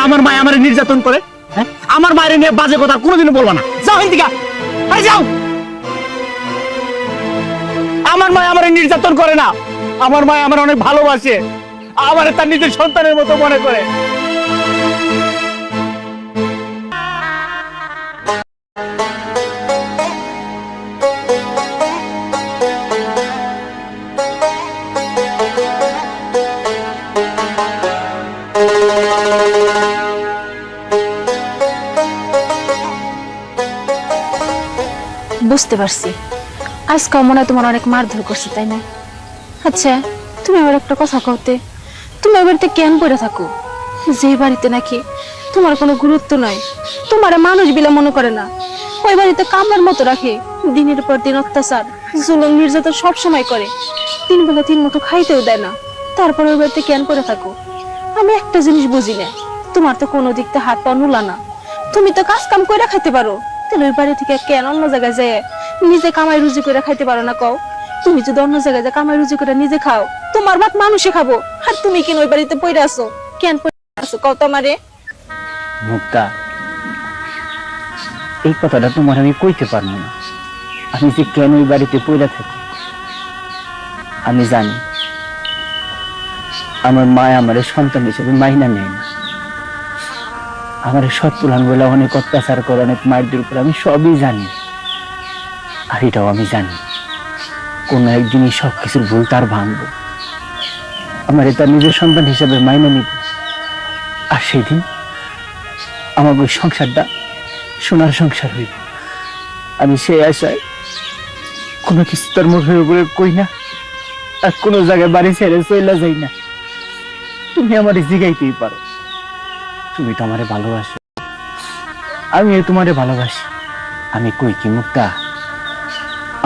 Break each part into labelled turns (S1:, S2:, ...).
S1: আমার মায়ে আমার নির্যাতন করে হ্যাঁ? আমার মায়ের নিয়ে বাজে কথা কোনোদিনও বলব না। যাও হিন্দিকা যাও। আমার মায়ে আমার নির্যাতন করে না। আমার মায়ে আমার অনেক ভালোবাসে। আমার তার নিজের সন্তানের মতো মনে করে।
S2: বুঝতে পারছি। আজকে মনে তোমার অনেক মারধর করছে, তাই না? আচ্ছা তুমি আবার একটা কথা কওতে। তুমি বাড়িতে কেন পড়ে থাকো? যে বাড়িতে নাকি তোমার কোনো গুরুত্ব নাই, তোমার মানুষ বিলা মনে করে না। ওই বাড়িতে কামড়ার মতো রাখে। দিনের পর দিন অত্যাচার, জুলুম, নির্যাতন সবসময় করে। তিন বেলা তিন মুঠো খাইতেও দেয় না। তারপর ওই বাড়িতে কেন পড়ে থাকো? আমি একটা জিনিস বুঝি না। তোমার তো কোনো দিক থেকে হাত পা নুলা না। তুমি তো কাজ কাম করে খাইতে পারো। তাহলে ওই বাড়ি থেকে কেন অন্য জায়গায় যায় নিজে কামাই রুজি করে খাইতে পারো না কও? তুমি যদি অন্য জায়গায় যা কামাই রুজি করে নিজে খাও, তোমার ভাত মানুষে খাব। আর তুমি কেন ওই বাড়িতে পড়ে আসো কেন পড়ে আসো কও তোমারে?
S1: মুক্তা, এই কথাটা তোমার আমি কইতে পারব না। আমি যে কেন ওই বাড়িতে পড়ে থাকি, আমি জানি। আমার মা আমার সন্তান হিসেবে মাইনা নেয় না। আমার সৎ তুলান বলে অনেক অত্যাচার করে, অনেক মায়ের উপর আমি সবই জানি। আর এটাও আমি জানি, কোন একদিনই সব কিছুর ভুল তার ভাঙবো। আমার তার নিজের সন্তান হিসেবে মাইনা নিব। আর সেদিন আমার ওই সংসারটা সোনার সংসার হইব। আমি সেই আশায় কোনো কিছু তার মুখের উপরে কই না, আর কোনো জায়গায় বাড়ি ছেড়ে চইলা যাই না। তুমি আমার জিগাইতেই পারো। তুমি তো আমারে ভালোবাসো। আমি তোমারে ভালোবাসি। আমি কই কি মুক্তা?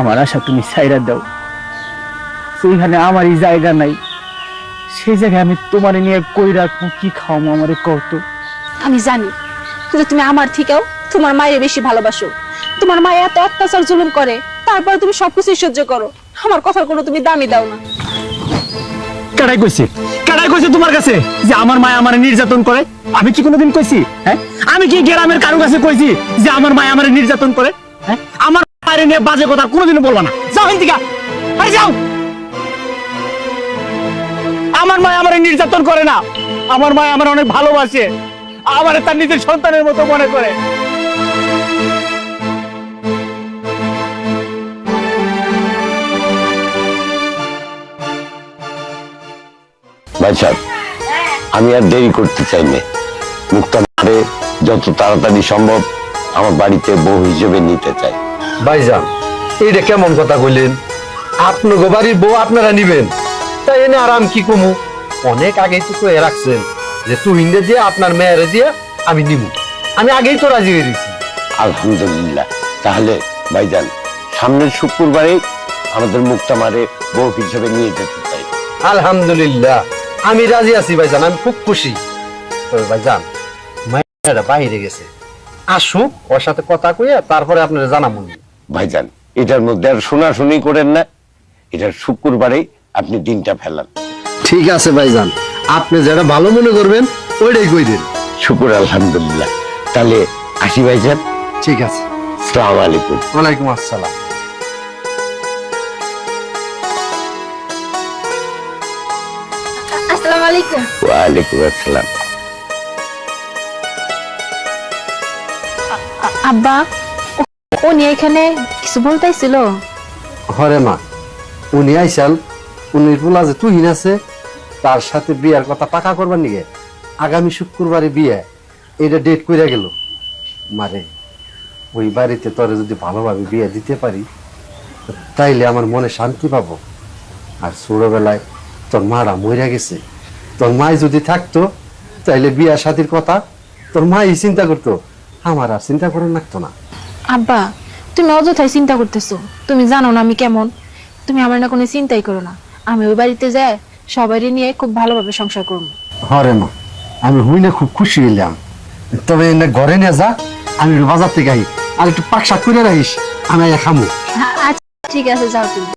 S1: আমার আশা তুমি সাইরা দাও। সেইখানে আমারই জায়গা নাই। সেই জায়গায় আমি তোমারে নিয়ে কই রাখব, কি খাওয়াবো আমারে কত
S2: আমি জানি যে তুমি আমার থেকেও তোমার মায়ের বেশি ভালোবাসো। তোমার মায়ে এত অত্যাচার জুলুম করে, তারপরে তুমি সবকিছু সহ্য করো। আমার কথার কোনো তুমি দামি দাও না।
S1: কেডাই কইছে? কেডাই কইছে তোমার কাছে যে আমার মা আমার নির্যাতন করে? আমি কি কোনোদিন কইছি? হ্যাঁ? আমি কি গ্রামের কারও কাছে কইছি যে আমার মা আমার নির্যাতন করে? হ্যাঁ? আমার মায়ের নিয়ে বাজে কথা কোনোদিনও বলবা না। যাও হিন্দিকা আরে যাও। আমার মা আমার নির্যাতন করে না। আমার মা আমার অনেক ভালোবাসে। আমার তার নিজের সন্তানের মতো মনে করে।
S3: ভাই সাহেব আমি আর দেরি করতে চাই না। মুক্তারে যত তাড়াতাড়ি সম্ভব আমার বাড়িতে বউ হিসেবে নিতে চাই।
S4: ভাইজান এইটা কেমন কথা কইলেন? আপনার বাড়ির বউ আপনারা নিবেন। তাই এনে আরাম কি কমু? অনেক আগেই তো কয়ে রাখছেন যে তুহিনদের দিয়ে আপনার মেয়েরে দিয়ে আমি নিব আমি আগেই তো রাজি হয়ে গেছি।
S3: আলহামদুলিল্লাহ। তাহলে ভাইজান সামনের শুক্রবারে আমাদের মুক্তামারে বউ হিসেবে নিয়ে যেতে চাই।
S4: আলহামদুলিল্লাহ। আমি রাজি আছি ভাইজান আমি খুব খুশি। তবে ভাইজান মায়েরা বাইরে গেছে। আসুক। ওর সাথে কথা কইয়া তারপরে আপনারা জানাব
S3: ভাইজান এটার মধ্যে আর শোনাশুনি করেন না। এটার শুক্রবারেই আপনি দিনটা ফেলান।
S4: ঠিক আছে ভাইজান আপনি যেটা ভালো মনে করবেন ওইটাই কই দিন।
S3: শুকুর আলহামদুলিল্লাহ। তাহলে আসি ভাইজান।
S4: ঠিক আছে।
S3: সালাম আলাইকুম।
S4: ওয়ালাইকুম আসসালাম।
S2: আসসালামু আলাইকুম
S3: ওয়ালাইকুম আসসালাম।
S2: আব্বা ও এখানে কিছু বলতেছিল
S4: হরে মা উনি আইসাল উনির পোলা যে তুহিন আছে তার সাথে বিয়ার কথা পাকা করবার নিগে আগামী শুক্রবারে বিয়ে এটা ডেট কইরা গেল। মারে ওই বাড়িতে তোরে যদি ভালোভাবে বিয়ে দিতে পারি তাইলে আমার মনে শান্তি পাবো। আর ছোটবেলায় তোর মারা মইরা গেছে। তোর মাই যদি থাকতো তাইলে বিয়া সাথীর কথা তোর মাই চিন্তা করতো। আমার আর চিন্তা করে রাখতো না।
S2: আব্বা তুমি অযথাই চিন্তা করতেছো। তুমি জানো না আমি কেমন। তুমি আমার না কোনো চিন্তাই করো না। আমি ওই বাড়িতে যাই সবারই নিয়ে খুব ভালোভাবে সংসার করব।
S4: হরে মা আমি হুই না খুব খুশি হইলাম। তবে না ঘরে নিয়ে যা আমি বাজার থেকে আই আর একটু পাক শাক করে রাখিস আমি খামু।
S2: আচ্ছা ঠিক আছে যাও তুমি।